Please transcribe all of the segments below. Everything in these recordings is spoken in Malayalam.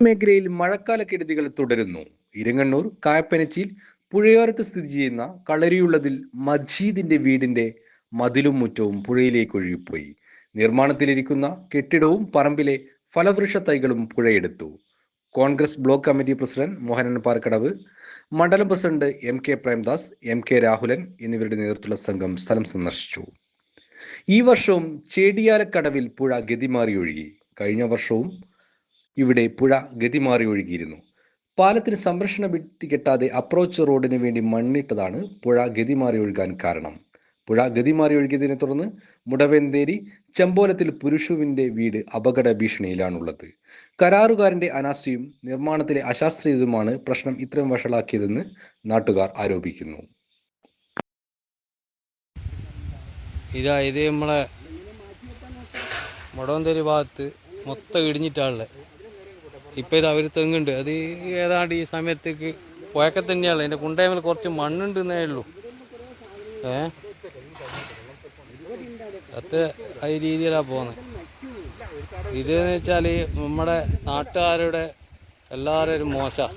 മേഖലയിൽ മഴക്കാല കെടുതികൾ തുടരുന്നു. ഇരങ്ങണ്ണൂർ കായപ്പനച്ചിയിൽ പുഴയോരത്ത് സ്ഥിതി ചെയ്യുന്ന കളരിയുള്ളതിൽ മജീദിന്റെ വീടിന്റെ മതിലും മുറ്റവും പുഴയിലേക്ക് ഒഴുകിപ്പോയി. നിർമ്മാണത്തിലിരിക്കുന്ന കെട്ടിടവും പറമ്പിലെ ഫലവൃക്ഷ തൈകളും പുഴയെടുത്തു. Congress block committee president Mohanan Parkadavu മണ്ഡലം president M K Premdas M K Rahulan എന്നിവരുടെ നേതൃത്വത്തിലുള്ള സംഘം സ്ഥലം സന്ദർശിച്ചു. ഈ വർഷവും ചേടിയാലക്കടവിൽ പുഴ ഗതിമാറി ഒഴുകി. കഴിഞ്ഞ വർഷവും ഇവിടെ പുഴ ഗതിമാറി ഒഴുകിയിരുന്നു. പാലത്തിന് സംരക്ഷണ ഭിത്തി കെട്ടാതെ അപ്രോച്ച് റോഡിന് വേണ്ടി മണ്ണിട്ടതാണ് പുഴ ഗതിമാറി ഒഴുകാൻ കാരണം. പുഴ ഗതിമാറി ഒഴുകിയതിനെ തുടർന്ന് മുടവേന്തേരി ചെമ്പോലത്തിൽ പുരുഷുവിന്റെ വീട് അപകട ഭീഷണിയിലാണുള്ളത്. കരാറുകാരന്റെ അനാസ്ഥയും നിർമ്മാണത്തിലെ അശാസ്ത്രീയതുമാണ് പ്രശ്നം ഇത്രയും വഷളാക്കിയതെന്ന് നാട്ടുകാർ ആരോപിക്കുന്നു. ഇതാ ഇത് നമ്മളെ മുടവന്തേരി ഭാഗത്ത് മൊത്തം ഇടിഞ്ഞിട്ടാണുള്ളത് ഇപ്പം ഇത് അവർ തെങ്ങുണ്ട്. അത് ഏതാണ്ട് ഈ സമയത്തേക്ക് പുഴക്കെ തന്നെയാണ്. എന്റെ കുണ്ടയമേൽ കുറച്ച് മണ്ണുണ്ട് എന്നേ ഉള്ളൂ. ഏ? അത് ഈ രീതിയിലാണ് പോകുന്നത് ഇതെന്ന് വെച്ചാൽ നമ്മുടെ നാട്ടുകാരുടെ എല്ലാവരും ഒരു മോശമാണ്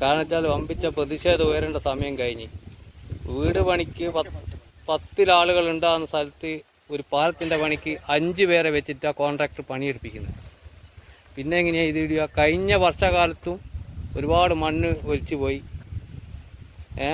കാരണം വെച്ചാൽ വമ്പിച്ച പ്രതിഷേധം ഉയരേണ്ട സമയം കഴിഞ്ഞ്. വീട് പണിക്ക് പത്ത് പത്തിലാളുകൾ ഉണ്ടാകുന്ന സ്ഥലത്ത് ഒരു പാലത്തിന്റെ പണിക്ക് അഞ്ച് പേരെ വെച്ചിട്ടാണ് കോൺട്രാക്ടർ പണിയെടുപ്പിക്കുന്നത്. പിന്നെ എങ്ങനെയാണ് ഇത് ഇടുക? കഴിഞ്ഞ വർഷകാലത്തും ഒരുപാട് മണ്ണ് ഒലിച്ചു പോയി ഏ?